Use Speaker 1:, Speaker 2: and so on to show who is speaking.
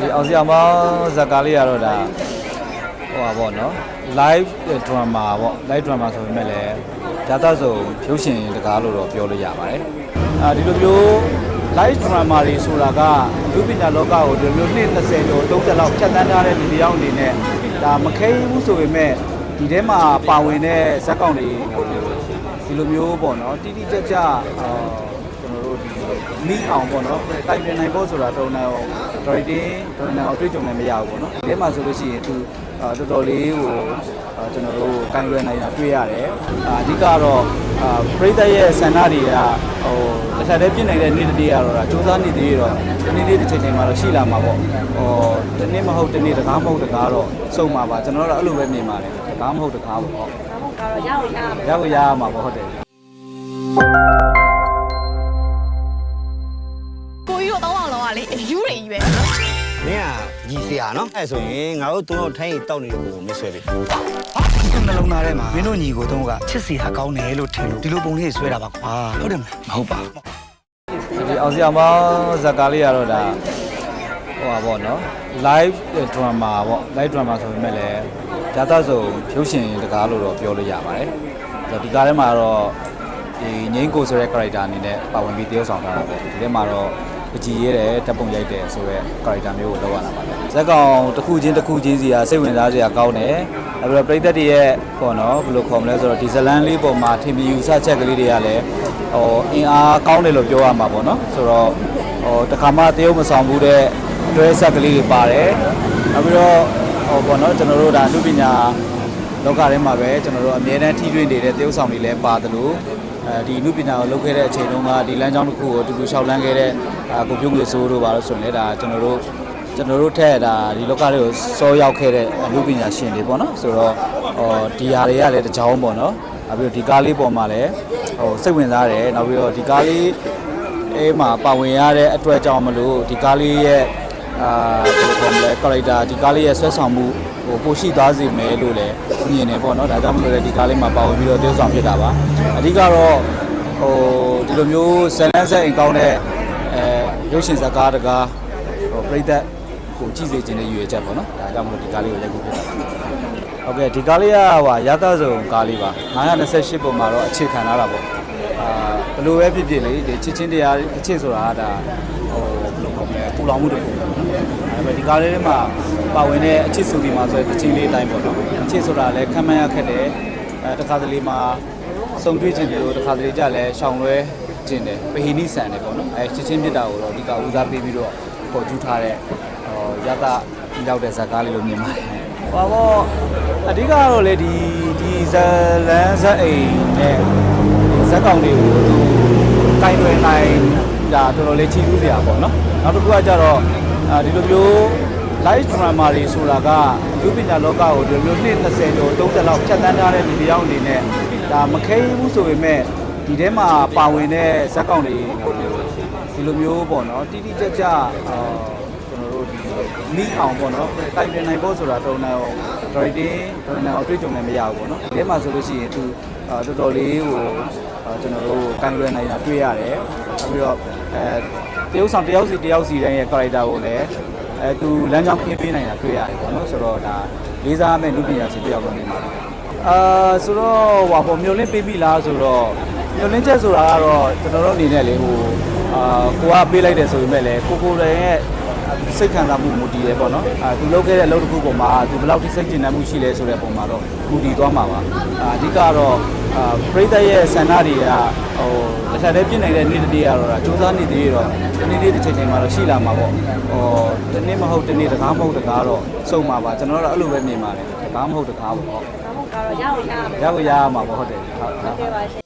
Speaker 1: ဒီအောင်စရာမဇာတ်ကားလေးကတော့ဒါဟိုပါပေါ့နော် live drama ပေါ့ live drama ဆိုပေမဲ့လည်းဒါသဆိုရုပ်ရှင်တကားလို့တော့ပြောလို့ရပါတယ်အာဒီလိုမျိုး live drama တွေဆိုတာကလူပညာလောကကိုဒီလိုမျိုးနှစ်20ကျော်30လောက်ဖြတ်သန်းထားတဲ့လူတစ်ယောက်အနေနဲ့ဒါမခဲဘူးဆိုပေမဲ့ဒီထဲမှာပါဝင်တဲ့ဇက်ကောင်တွေဒီလိုမျိုးပေါ့နော်တိတိကျကျအာကျွန်တော်တို့ဒီမိအောင်ပေါ့နော်တိုင်ပင်နိုင်ဖို့ဆိုတာတော့တော့ writing တော့တော့အတွေ့အကြုံနဲ့မရဘူးပေါ့နော်ဒီထဲမှာဆိုလို့ရှိရင်သူအာတော်တော်လေးကိုအာကျွန်တော်တို့ကန်ရွယ်နိုင်တာတွေ့ရတယ်အာအဓိကတော့အာပရိသတ်ရဲ့ဆန္ဒတွေကဟိုတစ်ခါတည်းပြည့်နေတဲ့နေ့တစ်နေ့ကတော့ဒါစူးစမ်းနေသေးတော့ဒီနေ့နေ့တစ်ချိန်ချိန်မှာတော့ရှိလာမှာပေါ့ဟိုဒီနေ့မဟုတ်ဒီနေ့တကားမဟုတ်တကားတော့စုံမှာပါကျွန်တော်တို့အဲ့လိုပဲမြင်ပါတယ်တကားမဟုတ်တကားပေါ့ဟုတ်
Speaker 2: ဟုတ်ကဲ့ရောက်ရအောင်
Speaker 1: ရဖို့ရမှာပေါ့ဟုတ်တယ်
Speaker 3: ညီစရာနော်အဲ့ဆိုရင်ငါတို့တို့ထိုင်းတောက်နေတဲ့ကိုမဆွဲပြီ
Speaker 4: ဒီနှလုံးသားထဲမှာမင်းတို့ညီကိုတုံးကချစ်စီဟာကောင်းတယ်လို့ထင်လို့ဒီလိုပုံလေးဆွဲတာပါကွာဟုတ်တယ်မလားမဟုတ်ပါဘူး
Speaker 1: ဒီအောင်စရာမဇာတ်ကားလေးကတော့ဒါဟိုပါပေါ့နော် live drama ပေါ့ live drama ဆိုပေမဲ့လည်းဒါသဆိုရုပ်ရှင်တကားလို့တော့ပြောလို့ရပါတယ်ဆိုတော့ဒီကားထဲမှာတော့ဒီငိမ့်ကိုဆိုတဲ့ character အနေနဲ့ပါဝင်ပြီးတရုပ်ဆောင်ထားတာပေါ့ဒီထဲမှာတော့ ပကြီးရဲတယ်တပ်ပုံရိုက်တယ်ဆိုတော့ character မျိုးကိုလောက်ရတာပါလေဇက်ကောင်တစ်ခုချင်းတစ်ခုချင်းစီကစိတ်ဝင်စားစရာကောင်းတယ်အဲ့တော့ပရိသတ်တွေရဲ့ပေါ့နော်ဘယ်လိုခေါ်မလဲဆိုတော့ဒီဇလန်လေးပေါ်မှာထင်မြင်ယူဆချက်ကလေးတွေကလည်းဟိုအင်အားကောင်းတယ်လို့ပြောရမှာပေါ့နော်ဆိုတော့ဟိုတခါမှတရုပ်မဆောင်ဘူးတဲ့တွဲဆက်ကလေးတွေပါတယ်နောက်ပြီးတော့ဟိုပေါ့နော်ကျွန်တော်တို့ဒါလူပညာလောကထဲမှာပဲကျွန်တော်တို့အမြဲတမ်းထိတွေ့နေတဲ့တရုပ်ဆောင်တွေလည်းပါတယ်လို့ အဲဒီလူပညာကိုလုပ်ခဲ့တဲ့အချိန်တုန်းကဒီလမ်းကြောင်းတစ်ခုကိုတူတူလျှောက်လန်းခဲ့တဲ့အာကိုပြုံးငွေစိုးတို့ပါလို့ဆိုရင်လည်းဒါကျွန်တော်တို့ကျွန်တော်တို့ထက်ဒါဒီလောကတွေကိုစောရောက်ခဲ့တဲ့အမှုပညာရှင်တွေပေါ့နော်ဆိုတော့ဟောဒီဟာတွေကလည်းတစ်ကြောင်းပေါ့နော်နောက်ပြီးတော့ဒီကားလေးပေါ်မှာလည်းဟိုစိတ်ဝင်စားတယ်နောက်ပြီးတော့ဒီကားလေးအဲမှာပါဝင်ရတဲ့အတွက်ကြောင့်မလို့ဒီကားလေးရဲ့ အာဘယ်လိုခေါ်မလဲ character ဒီကားလေးရဲ့ဆွဲဆောင်မှုဟိုပိုရှိသွားစေမယ်လို့လည်းမြင်နေပေါ့နော်ဒါကြောင့်မလို့လည်းဒီကားလေးမှာပါဝင်ပြီးတော့တည်ဆောင်ဖြစ်တာပါအဓိကတော့ဟိုဒီလိုမျိုးဇလန်းဆက်အိမ်ကောင်းတဲ့အဲရုပ်ရှင်ဇာတ်ကားတကားဟိုပြိသက်ကိုကြည့်စေခြင်းနဲ့ရည်ရွယ်ချက်ပေါ့နော်ဒါကြောင့်မလို့ဒီကားလေးကိုရိုက်ဖို့ဖြစ်တာပါဟုတ်ကဲ့ဒီကားလေးကဟိုရသစုံကားလေးပါ928ပုံမှာတော့အခြေခံလာတာပေါ့အာ ဘယ်လိုပဲဖြစ်ဖြစ်လေဒီချစ်ချင်းတရားအချစ်ဆိုတာကဒါဟိုဘယ်လိုခေါ်မလဲပူလောင်မှုတစ်ခုပေါ့နော်ဒါပေမဲ့ဒီကားလေးထဲမှာပါဝင်တဲ့အချစ်ဆိုဒီမှာဆိုတဲ့ချင်းလေးအတိုင်းပေါ့နော်အချစ်ဆိုတာလည်းခံမှန်းရခက်တယ်အဲတစ်ခါတလေမှာစုံတွေ့ခြင်းတို့တစ်ခါတလေကြလည်းရှောင်လွဲခြင်းတယ်ပဟိနိဆန်တယ်ပေါ့နော်အဲချစ်ချင်းပြစ်တာကိုတော့ဒီကဦးစားပေးပြီးတော့ပေါ်ကျူးထားတဲ့ဟိုရတရောက်တဲ့ဇာတ်ကားလေးလို့မြင်ပါတယ်။ဟောပေါ့အဓိကကတော့လေဒီဒီဇလန်းဇက်အိမ်နဲ့ ဇက်ကောင်တွေကိုသူတိုင်တွင်နိုင်ဒါတော်တော်လေးချီးကျူးစရာပေါ့နော်။နောက်တစ်ခုကကြတော့အာဒီလိုမျိုး live drama တွေဆိုတာကလူပညာလောကကိုဒီလိုမျိုးနှစ်20ကျော်30လောက်ဖြတ်သန်းထားတဲ့လူတစ်ယောက်အနေနဲ့ဒါမခဲဘူးဆိုပေမဲ့ဒီထဲမှာပါဝင်တဲ့ဇက်ကောင်တွေဒီလိုမျိုးပေါ့နော်တိတိကျကျအာကျွန်တော်တို့ဒီမိအောင်ပေါ့နော်တိုင်ပင်နိုင်ဖို့ဆိုတာတော့တော့ writing တော့တော့အတွေ့အကြုံနဲ့မရဘူးပေါ့နော်ဒီထဲမှာဆိုလို့ရှိရင်သူ အာတော်တော်လေးကိုအာကျွန်တော်တို့ကန်ရွယ်နိုင်တာတွေ့ရတယ်နောက်ပြီးတော့အဲတရုပ်ဆောင်တယောက်စီတယောက်စီတိုင်းရဲ့ character ကိုလည်းအဲသူလမ်းကြောင်းပြင်းပြနိုင်တာတွေ့ရတယ်ပေါ့နော်ဆိုတော့ဒါလေးစားမဲ့လူပညာရှင်တယောက်လို့နေမှာအာဆိုတော့ဟိုပေါ့မျိုးလင်းပေးပြီလားဆိုတော့မျိုးလင်းချက်ဆိုတာကတော့ကျွန်တော်တို့အနေနဲ့လေဟိုအာကိုကပေးလိုက်တယ်ဆိုပေမဲ့လည်းကိုကိုယ်ရဲ့ စိတ်ခံစားမှုမူတည်ရဲပေါ့နော်အာသူလုပ်ခဲ့တဲ့အလုပ်တစ်ခုပေါ်မှာသူဘယ်လောက်ထိစိတ်ကျဉ်နှံမှုရှိလဲဆိုတဲ့ပုံမှာတော့မူတည်သွားမှာပါအာအဓိကတော့အာပရိသတ်ရဲ့ဆန္ဒတွေကဟိုတစ်ခါတည်းပြည့်နေတဲ့နေ့တစ်နေ့ကတော့ဒါစူးစမ်းနေသေးတော့ဒီနေ့လေးတစ်ချိန်ချိန်မှာတော့ရှိလာမှာပေါ့ဟိုဒီနေ့မဟုတ်ဒီနေ့တကားမဟုတ်တကားတော့စုံမှာပါကျွန်တော်တို့အဲ့လိုပဲမြင်ပါတယ်တကားမဟုတ်တကားပေါ့ဟုတ်
Speaker 2: ဟုတ်ကဲ့ရောက်ရအောင်
Speaker 1: ရဖို့ရမှာပေါ့ဟုတ်တယ်ဟုတ်
Speaker 2: ဟုတ်ကဲ့ပါရှင်